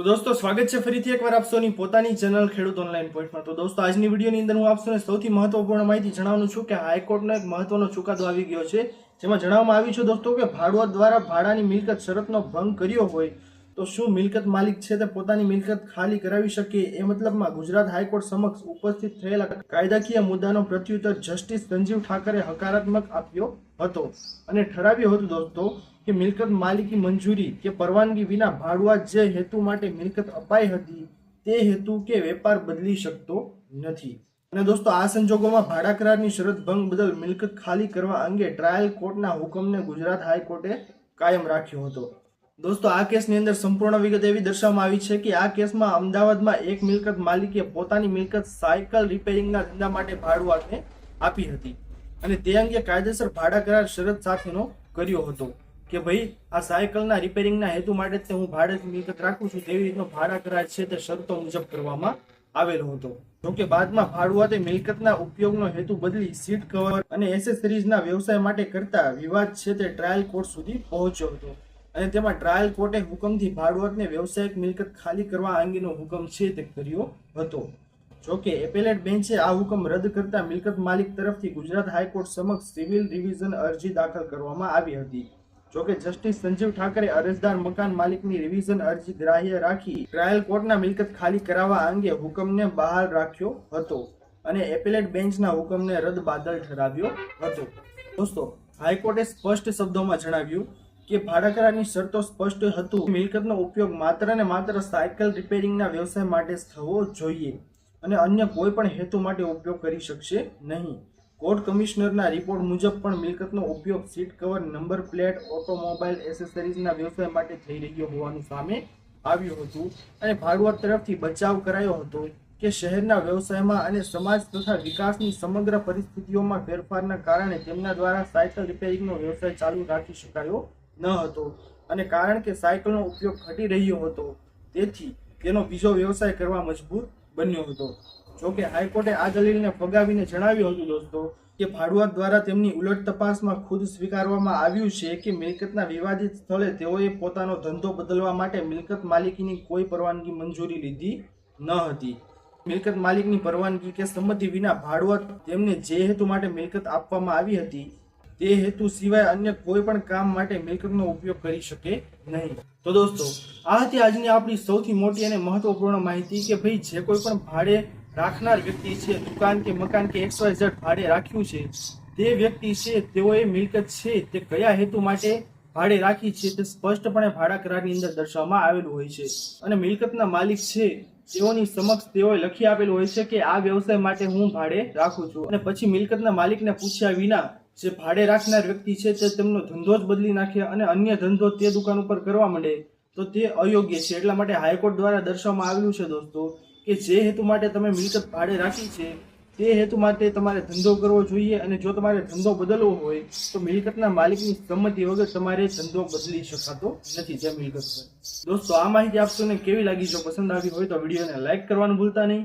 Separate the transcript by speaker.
Speaker 1: તો દોસ્તો, સ્વાગત છે ફરીથી એકવાર આપસોની પોતાની ચેનલ ખેડૂત ઓનલાઈન પોઈન્ટમાં તો દોસ્તો, આજની વિડીયોની અંદર હું આપસોને સૌથી મહત્વપૂર્ણ માહિતી જણાવવાનું છું કે હાઈકોર્ટનો એક મહત્વનો ચુકાદો આવી ગયો છે. જેમાં જણાવવામાં આવ્યું છે દોસ્તો કે ભાડુઆત દ્વારા ભાડાની મિલકત શરતનો ભંગ કર્યો હોય તો શું મિલકત માલિક છે તે પોતાની મિલકત ખાલી કરાવી શકે એ મતલબમાં ગુજરાત હાઈકોર્ટ સમક્ષ ઉપસ્થિત થયેલા કાયદાકીય મુદ્દાનો પ્રત્યુત્તર જસ્ટિસ સંજીવ ઠાકરે હકારાત્મક આપ્યો હતો અને ઠરાવ્યું હતું દોસ્તો કે મિલકત માલિકી મંજૂરી કે પરવાનગી વિના ભાડુઆત જે હેતુ માટે મિલકત અપાઈ હતી તે હેતુ કે વેપાર બદલી શકતો નથી. અને દોસ્તો આ સંજોગોમાં ભાડા કરારની શરત ભંગ બદલ મિલકત ખાલી કરવા અંગે ટ્રાયલ કોર્ટના હુકમને ગુજરાત હાઈકોર્ટે કાયમ રાખ્યો હતો. દોસ્તો, આ કેસની અંદર સંપૂર્ણ વિગત એવી દર્શાવવામાં આવી છે કે આ કેસમાં અમદાવાદમાં એક મિલકત માલિકે પોતાની મિલકત સાયકલ રિપેરિંગના ધંધા માટે ભાડુઆતને આપી હતી. અને તે અંગે કાયદેસર ભાડા કરાર શરત સાથેનો કર્યો હતો કે ભાઈ, આ સાયકલના રિપેરિંગના હેતુ માટે તે હું ભાડેથી મિલકત રાખું છું તેવી રીતનો ભાડા કરાર છે તે શરતો મુજબ કરવામાં આવેલો હતો. જોકે બાદમાં ભાડુઆતે મિલકતના ઉપયોગનો હેતુ બદલી સીટ કવર અને એસેસરીઝના વ્યવસાય માટે કરતા વિવાદ છે તે ટ્રાયલ કોર્ટ સુધી પહોંચ્યો હતો. અને તેમાં ટ્રાયલ કોર્ટે હુકમથી ભાડુઆતને વ્યવસાયિક મિલકત ખાલી કરવા અંગેનો હુકમ છે તે કર્યો હતો. જોકે એપેલેટ બેન્ચે આ હુકમ રદ કરતા મિલકત માલિક તરફથી ગુજરાત હાઈકોર્ટ સમક્ષ સિવિલ રિવિઝન અરજી દાખલ કરવામાં આવી હતી. જોકે જસ્ટિસ સંજીવ ઠાકરે અરજદાર મકાન માલિકની રિવિઝન અરજી ગ્રાહ્ય રાખી ટ્રાયલ કોર્ટના મિલકત ખાલી કરાવવા અંગે હુકમને બહાર રાખ્યો હતો અને એપેલેટ બેન્ચના હુકમને રદ બાદલ ઠરાવ્યો હતો. દોસ્તો, હાઈકોર્ટે સ્પષ્ટ શબ્દોમાં જણાવ્યું કે ભાડાકરાની શરતો સ્પષ્ટ હતું. મિલકતનો ઉપયોગ માત્ર ને માત્ર સાયકલ રિપેરિંગના વ્યવસાય માટે થવો જોઈએ અને અન્ય કોઈ પણ હેતુ માટે ઉપયોગ કરી શકશે નહીં. કોર્ટ કમિશનરના રિપોર્ટ મુજબ પણ મિલકતનો ઉપયોગ seat cover, number plate, automobile એસેસરીઝના વ્યવસાય માટે થઈ રહ્યો હોવાનું સામે આવ્યું હતું અને ભાડુઆત તરફથી બચાવ કરાયો હતો કે શહેરના વ્યવસાયમાં અને સમાજ તથા વિકાસની સમગ્ર પરિસ્થિતિઓમાં ફેરફારના કારણે તેમના દ્વારા સાયકલ રિપેરિંગનો વ્યવસાય ચાલુ રાખી શકાયો ન હતો. અને કારણ કે સાયકલનો ઉપયોગ ઘટી રહ્યો હતો, તેથી તેનો બીજો વ્યવસાય કરવા મજબૂર બન્યો હતો. જોકે હાઈકોર્ટે આ દલીલને ફગાવીને જણાવ્યું હતું દોસ્તો કે ભાડુઆત દ્વારા તેમની ઉલટ તપાસમાં ખુદ સ્વીકારવામાં આવ્યું છે કે મિલકતના વિવાદિત સ્થળે તેઓએ પોતાનો ધંધો બદલવા માટે મિલકત માલિકીની કોઈ પરવાનગી મંજૂરી લીધી ન હતી. મિલકત માલિકની પરવાનગી કે સંમતિ વિના ભાડુઆત તેમને જે હેતુ માટે મિલકત આપવામાં આવી હતી તે હેતુ સિવાય અન્ય કોઈ પણ કામ માટે મિલકતનો ઉપયોગ કરી શકે નહીં. તો દોસ્તો, આ હતી આજની આપણી સૌથી મોટી અને મહત્વપૂર્ણ માહિતી કે ભાઈ જે કોઈ પણ ભાડે રાખનાર વ્યક્તિ છે, દુકાન કે મકાન કે એક્સ વાય ઝેડ ભાડે રાખ્યું છે, તે વ્યક્તિ છે, તેઓએ મિલકત છે, તે કયા હેતુ માટે ભાડે રાખી છે, તે સ્પષ્ટપણે ભાડા કરારની અંદર દર્શાવવામાં આવેલું હોય છે. અને મિલકતના માલિક છે, તેઓની સમક્ષ તેઓએ લખી આપેલું હોય છે કે આ વ્યવસાય માટે હું ભાડે રાખું છું. અને પછી મિલકતના માલિકને પૂછ્યા વિના જે ભાડે રાખનાર વ્યક્તિ છે તે તેમનો ધંધો જ બદલી નાખે અને અન્ય ધંધો તે દુકાન ઉપર કરવા માંડે, તો તે અયોગ્ય છે. એટલા માટે હાઈકોર્ટ દ્વારા દર્શાવવામાં આવેલું છે દોસ્તો કે જે હેતુ માટે તમે મિલકત ભાડે રાખી છે, તે હેતુ માટે તમારે ધંધો કરવો જોઈએ અને જો તમારે ધંધો બદલવો હોય, તો મિલકતના માલિકની સંમતિ વગર તમારે ધંધો બદલી શકાતો નથી જે મિલકત દોસ્તો, આ માહિતી આપશો ને કેવી લાગી? જો પસંદ આવી હોય તો વિડીયોને લાઈક કરવાનું ભૂલતા નહીં.